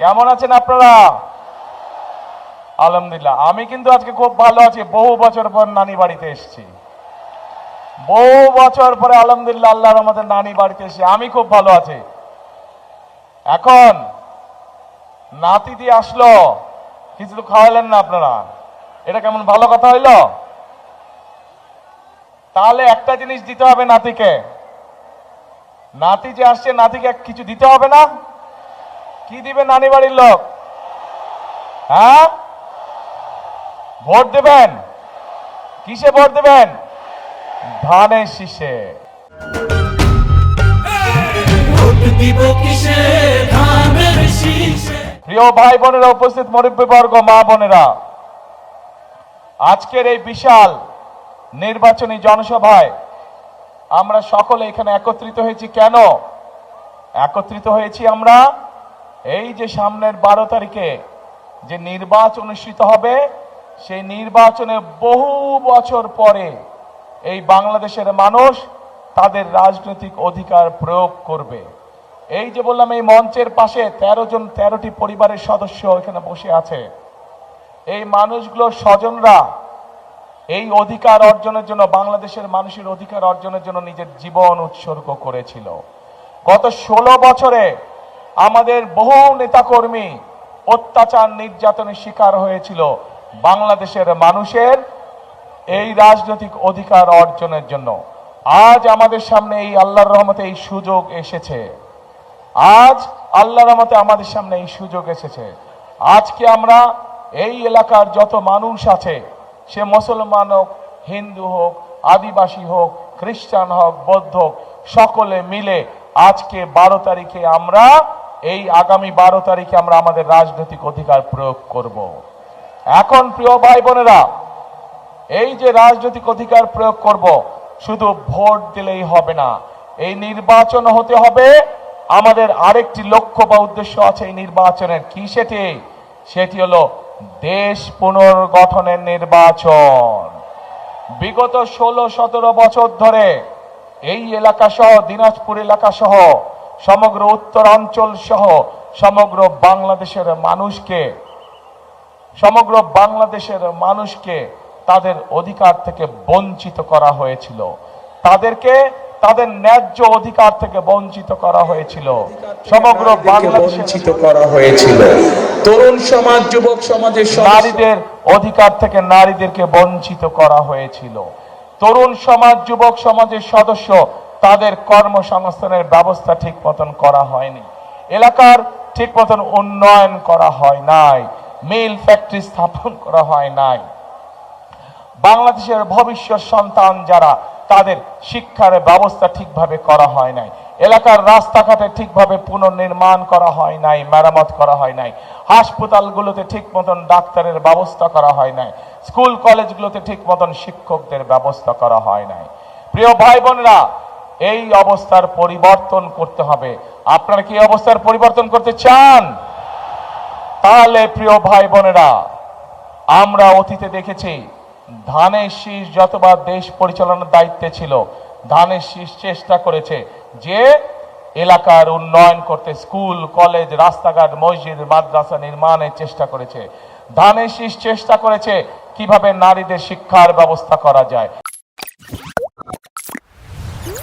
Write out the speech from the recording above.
কেমন আছেন আপনারা? আলহামদুলিল্লাহ। আমি কিন্তু আজকে খুব ভালো আছি। বহু বছর পর নানি বাড়িতে এসেছি। বহু বছর পরে আলহামদুলিল্লাহ আল্লাহর আমাদের নানি বাড়িতে এসে আমি খুব ভালো আছি। এখন নাতি দিয়ে আসলো। কিছু খাওয়ালেন না আপনারা। এটা কেমন ভালো কথা হইল? তাহলে একটা জিনিস দিতে হবে নাতিকে। নাতি যে আসছে, নাতিকে কিছু দিতে হবে না? কি দিবে নানি বাড়ির লোক? হ্যাঁ? ভোট দেবেন? কিসে ভোট দেবেন? ধানের শীষে। প্রিয় ভাই বোনেরা, উপস্থিত মুরব্বীবর্গ মা বোনেরা, আজকের এই বিশাল নির্বাচনী জনসভায় আমরা সকলে এখানে একত্রিত হয়েছি। কেন? একত্রিত হয়েছি আমরা এই যে সামনের বারো তারিখে যে নির্বাচন অনুষ্ঠিত হবে, সেই নির্বাচনে বহু বছর পরে এই বাংলাদেশের মানুষ তাদের রাজনৈতিক অধিকার প্রয়োগ করবে। এই যে বললাম, এই মঞ্চের পাশে তেরো জন, তেরোটি পরিবারের সদস্য এখানে বসে আছে। এই মানুষগুলোর স্বজনরা এই অধিকার অর্জনের জন্য, বাংলাদেশের মানুষের অধিকার অর্জনের জন্য নিজের জীবন উৎসর্গ করেছিল। গত ষোলো বছরে আমাদের বহু নেতাকর্মী অত্যাচার নির্যাতনের শিকার হয়েছিল বাংলাদেশের মানুষের এই রাজনৈতিক অধিকার অর্জনের জন্য। আজ আমাদের সামনে এই আল্লাহর রহমতে এই সুযোগ এসেছে। আজ আল্লাহর রহমতে আমাদের সামনে এই সুযোগ এসেছে। আজকে আমরা এই এলাকার যত মানুষ আছে, সে মুসলমান হোক, হিন্দু হোক, আদিবাসী হোক, খ্রিস্টান হোক, বৌদ্ধ হোক, সকলে মিলে আজকে বারো তারিখে আমরা এই আগামী বারো তারিখে আমরা আমাদের রাজনৈতিক অধিকার প্রয়োগ করব। এখন প্রিয় ভাই বোনেরা, এই যে রাজনৈতিক অধিকার প্রয়োগ করব, শুধু ভোট দিলেই হবে না, এই নির্বাচন হতে হবে। আমাদের আরেকটি লক্ষ্য বা উদ্দেশ্য আছে এই নির্বাচনের। কি সেটি? সেটি হলো দেশ পুনর্গঠনের নির্বাচন। বিগত ষোলো সতেরো বছর ধরে এই এলাকা সহ দিনাজপুর এলাকা সহ সমগ্র উত্তরাঞ্চল সহ সমগ্র বাংলাদেশের মানুষকে সমগ্র বাংলাদেশের মানুষকে তাদের অধিকার থেকে বঞ্চিত করা হয়েছিল। তাদেরকে তাদের ন্যায্য অধিকার থেকে বঞ্চিত করা হয়েছিল। সমগ্র বঞ্চিত করা হয়েছিল। তরুণ সমাজ যুবক সমাজের নারীদের অধিকার থেকে নারীদেরকে বঞ্চিত করা হয়েছিল। তরুণ সমাজ যুবক সমাজের সদস্য তাদের কর্মসংস্থানের ব্যবস্থা ঠিক মতন করা হয়নি। এলাকার ঠিক মতন উন্নয়ন করা হয় নাই। মিল ফ্যাক্টরি স্থাপন করা হয় নাই। বাংলাদেশের ভবিষ্যৎ সন্তান যারা, তাদের শিক্ষার ব্যবস্থা ঠিকভাবে করা হয় নাই। এলাকার রাস্তাঘাটে ঠিকভাবে পুনর্নির্মাণ করা হয় নাই, মেরামত করা হয় নাই। হাসপাতালগুলোতে ঠিক মতন ডাক্তারের ব্যবস্থা করা হয় নাই। স্কুল কলেজগুলোতে ঠিক মতন শিক্ষকদের ব্যবস্থা করা হয় নাই। প্রিয় ভাই বোনেরা এই অবস্থার পরিবর্তন করতে হবে। আপনারা কি অবস্থার পরিবর্তন করতে চান? তাহলে প্রিয় ভাই বোনেরা আমরা অতীতে দেখেছি, ধানের শীষ যতবার দেশ পরিচালনার দায়িত্বে ছিল, ধানের শীষ চেষ্টা করেছে যে এলাকার উন্নয়ন করতে, স্কুল, কলেজ, রাস্তাঘাট, মসজিদ, মাদ্রাসা নির্মাণের চেষ্টা করেছে। ধানের শীষ চেষ্টা করেছে কীভাবে নারীদের শিক্ষার ব্যবস্থা করা যায়।